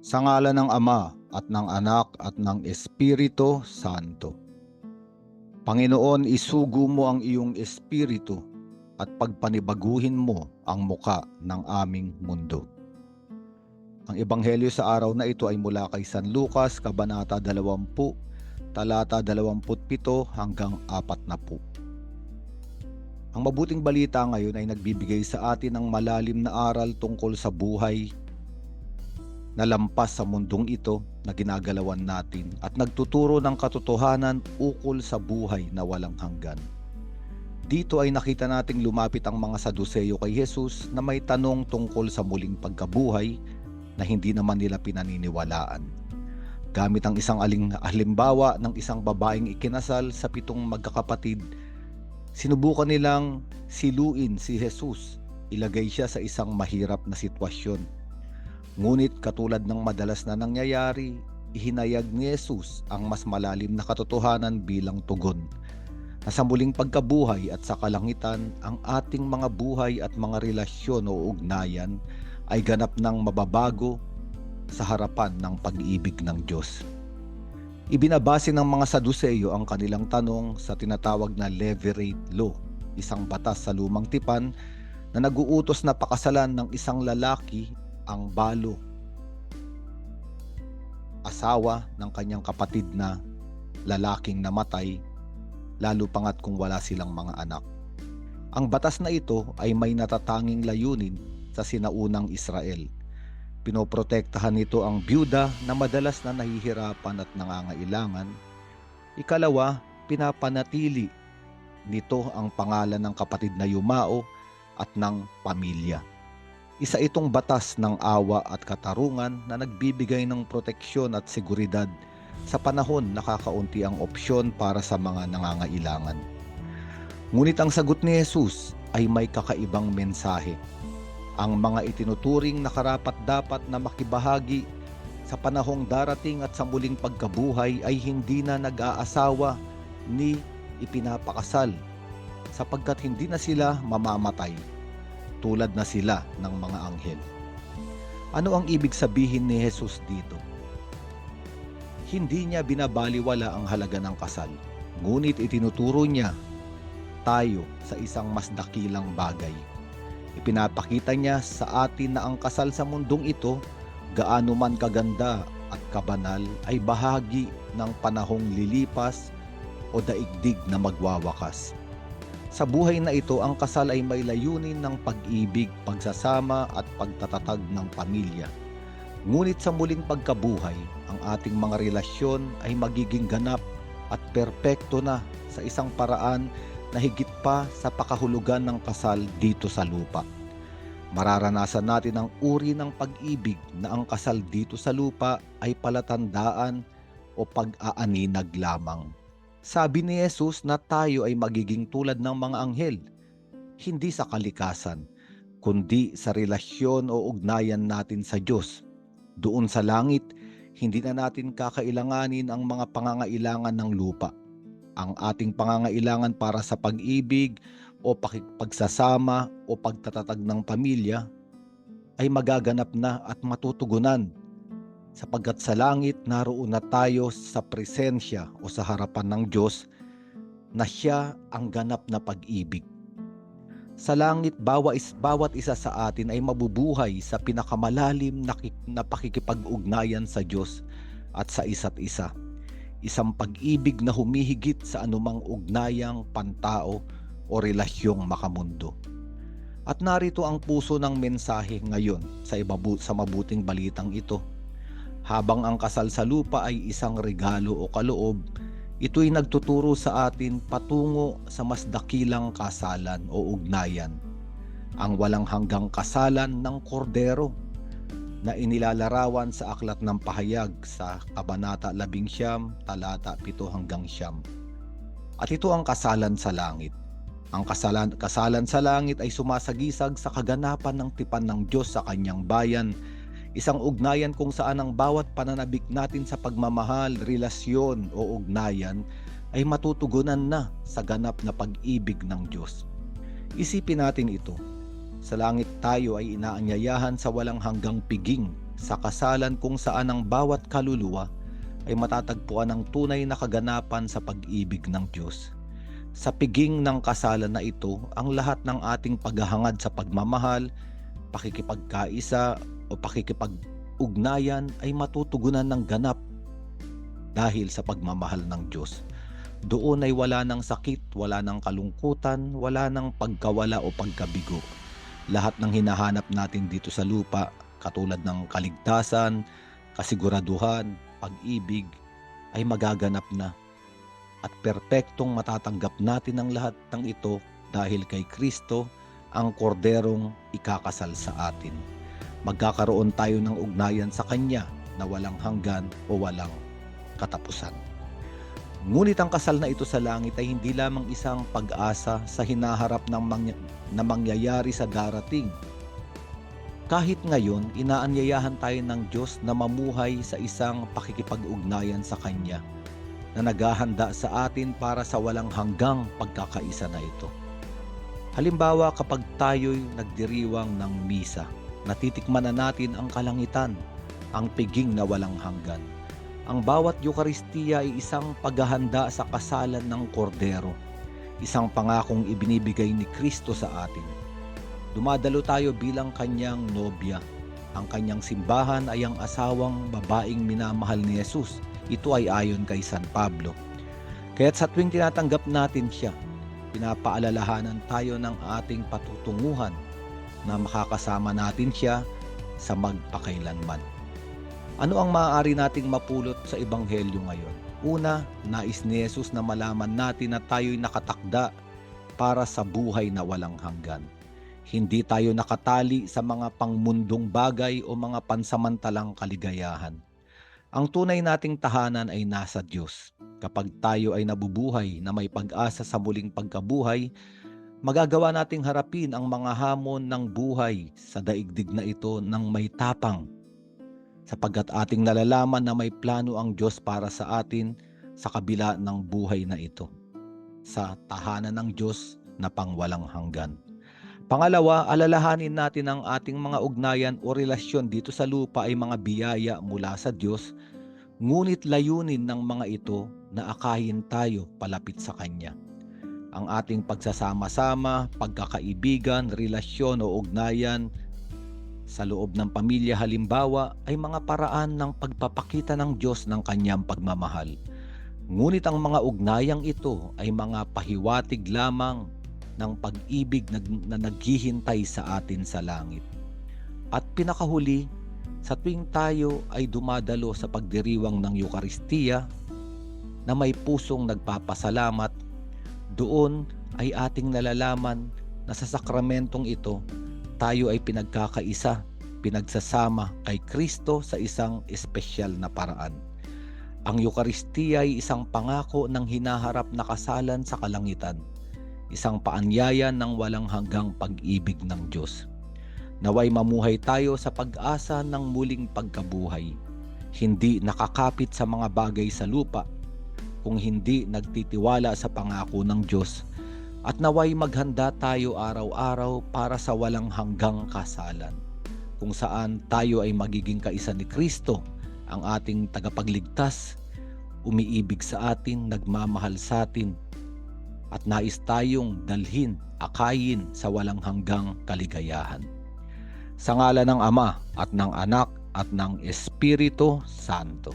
Sa ngala ng Ama at ng Anak at ng Espiritu Santo. Panginoon, isugo mo ang iyong espiritu at pagpanibaguhin mo ang muka ng aming mundo. Ang ebanghelyo sa araw na ito ay mula kay San Lucas, Kabanata 20, talata 27 hanggang 40. Ang mabuting balita ngayon ay nagbibigay sa atin ng malalim na aral tungkol sa buhay na lampas sa mundong ito na ginagalawan natin at nagtuturo ng katotohanan ukol sa buhay na walang hanggan. Dito ay nakita nating lumapit ang mga Saduseyo kay Jesus na may tanong tungkol sa muling pagkabuhay na hindi naman nila pinaniniwalaan. Gamit ang isang aling halimbawa ng isang babaeng ikinasal sa pitong magkakapatid, sinubukan nilang siluin si Jesus. Ilagay siya sa isang mahirap na sitwasyon. Ngunit katulad ng madalas na nangyayari, ihinayag ni Jesus ang mas malalim na katotohanan bilang tugon. Na sa muling pagkabuhay at sa kalangitan, ang ating mga buhay at mga relasyon o ugnayan ay ganap ng mababago sa harapan ng pag-ibig ng Diyos. Ibinabase ng mga Saduseyo ang kanilang tanong sa tinatawag na levirate law, isang batas sa lumang tipan na naguutos na pakasalan ng isang lalaki ang balo, asawa ng kanyang kapatid na lalaking namatay, lalo pangat kung wala silang mga anak. Ang batas na ito ay may natatanging layunin sa sinaunang Israel. Pinoprotektahan nito ang byuda na madalas na nahihirapan at nangangailangan. Ikalawa, pinapanatili nito ang pangalan ng kapatid na yumao at ng pamilya. Isa itong batas ng awa at katarungan na nagbibigay ng proteksyon at seguridad sa panahon na kakaunti ang opsyon para sa mga nangangailangan. Ngunit ang sagot ni Jesus ay may kakaibang mensahe. Ang mga itinuturing na karapat dapat na makibahagi sa panahong darating at sa muling pagkabuhay ay hindi na nag-aasawa ni ipinapakasal sapagkat hindi na sila mamamatay tulad na sila ng mga anghel. Ano ang ibig sabihin ni Jesus dito? Hindi niya binabaliwala ang halaga ng kasal, ngunit itinuturo niya tayo sa isang mas dakilang bagay. Ipinapakita niya sa atin na ang kasal sa mundong ito, gaano man kaganda at kabanal, ay bahagi ng panahong lilipas o daigdig na magwawakas. Sa buhay na ito, ang kasal ay may layunin ng pag-ibig, pagsasama at pagtatatag ng pamilya. Ngunit sa muling pagkabuhay, ang ating mga relasyon ay magiging ganap at perpekto na sa isang paraan na higit pa sa pakahulugan ng kasal dito sa lupa. Mararanasan natin ang uri ng pag-ibig na ang kasal dito sa lupa ay palatandaan o pag-aaninag lamang. Sabi ni Jesus na tayo ay magiging tulad ng mga anghel, hindi sa kalikasan, kundi sa relasyon o ugnayan natin sa Diyos. Doon sa langit, hindi na natin kakailanganin ang mga pangangailangan ng lupa. Ang ating pangangailangan para sa pag-ibig o pagsasama o pagtatatag ng pamilya ay magaganap na at matutugunan sapagkat sa langit naroon na tayo sa presensya o sa harapan ng Diyos na siya ang ganap na pag-ibig. Sa langit, bawa is, bawat isa sa atin ay mabubuhay sa pinakamalalim na, na pakikipag-ugnayan sa Diyos at sa isa't isa. Isang pag-ibig na humihigit sa anumang ugnayang pantao o relasyong makamundo. At narito ang puso ng mensahe ngayon sa, ibabu, sa mabuting balitang ito habang ang kasal sa lupa ay isang regalo o kaloob, ito'y nagtuturo sa atin patungo sa mas dakilang kasalan o ugnayan. Ang walang hanggang kasalan ng kordero na inilalarawan sa aklat ng pahayag sa Kabanata 11, talata 7 hanggang 9. At ito ang kasalan sa langit. Ang kasalan, kasalan sa langit ay sumasagisag sa kaganapan ng tipan ng Diyos sa kanyang bayan Isang ugnayan kung saan ang bawat pananabik natin sa pagmamahal, relasyon o ugnayan ay matutugunan na sa ganap na pag-ibig ng Diyos. Isipin natin ito. Sa langit tayo ay inaanyayahan sa walang hanggang piging sa kasalan kung saan ang bawat kaluluwa ay matatagpuan ng tunay na kaganapan sa pag-ibig ng Diyos. Sa piging ng kasalan na ito, ang lahat ng ating paghahangad sa pagmamahal, pakikipagkaisa o pakikipag-ugnayan ay matutugunan ng ganap dahil sa pagmamahal ng Diyos. Doon ay wala ng sakit, wala ng kalungkutan, wala ng pagkawala o pagkabigo. Lahat ng hinahanap natin dito sa lupa, katulad ng kaligtasan, kasiguraduhan, pag-ibig, ay magaganap na. At perpektong matatanggap natin ang lahat ng ito dahil kay Kristo, ang korderong ikakasal sa atin. Magkakaroon tayo ng ugnayan sa Kanya na walang hanggan o walang katapusan. Ngunit ang kasal na ito sa langit ay hindi lamang isang pag-asa sa hinaharap ng mangya- na mangyayari sa darating. Kahit ngayon, inaanyayahan tayo ng Diyos na mamuhay sa isang pakikipag-ugnayan sa Kanya na naghahanda sa atin para sa walang hanggang pagkakaisa na ito. Halimbawa kapag tayo'y nagdiriwang ng misa, natitikman na natin ang kalangitan, ang piging na walang hanggan. Ang bawat Eukaristiya ay isang paghahanda sa kasalan ng kordero, isang pangakong ibinibigay ni Kristo sa atin. Dumadalo tayo bilang kanyang nobya. Ang kanyang simbahan ay ang asawang babaeng minamahal ni Jesus. Ito ay ayon kay San Pablo. Kaya't sa tuwing tinatanggap natin siya, pinapaalalahanan tayo ng ating patutunguhan na makakasama natin siya sa magpakailanman. Ano ang maaari nating mapulot sa Ebanghelyo ngayon? Una, nais ni Jesus na malaman natin na tayo'y nakatakda para sa buhay na walang hanggan. Hindi tayo nakatali sa mga pangmundong bagay o mga pansamantalang kaligayahan. Ang tunay nating tahanan ay nasa Diyos. Kapag tayo ay nabubuhay na may pag-asa sa muling pagkabuhay, magagawa nating harapin ang mga hamon ng buhay sa daigdig na ito ng may tapang sapagkat ating nalalaman na may plano ang Diyos para sa atin sa kabila ng buhay na ito, sa tahanan ng Diyos na pangwalang hanggan. Pangalawa, alalahanin natin ang ating mga ugnayan o relasyon dito sa lupa ay mga biyaya mula sa Diyos, ngunit layunin ng mga ito na akayin tayo palapit sa Kanya. Ang ating pagsasama-sama, pagkakaibigan, relasyon o ugnayan sa loob ng pamilya halimbawa ay mga paraan ng pagpapakita ng Diyos ng kanyang pagmamahal. Ngunit ang mga ugnayang ito ay mga pahiwatig lamang ng pag-ibig na, na naghihintay sa atin sa langit. At pinakahuli, sa tuwing tayo ay dumadalo sa pagdiriwang ng Eukaristiya na may pusong nagpapasalamat, doon ay ating nalalaman na sa sakramentong ito tayo ay pinagkakaisa, pinagsasama kay Kristo sa isang espesyal na paraan. Ang Eukaristiya ay isang pangako ng hinaharap na kasalan sa kalangitan, isang paanyaya ng walang hanggang pag-ibig ng Diyos. Naway mamuhay tayo sa pag-asa ng muling pagkabuhay, hindi nakakapit sa mga bagay sa lupa, kung hindi nagtitiwala sa pangako ng Diyos at naway maghanda tayo araw-araw para sa walang hanggang kasalan kung saan tayo ay magiging kaisa ni Kristo ang ating tagapagligtas umiibig sa atin, nagmamahal sa atin at nais tayong dalhin, akayin sa walang hanggang kaligayahan. Sa ngala ng Ama at ng Anak at ng Espiritu Santo.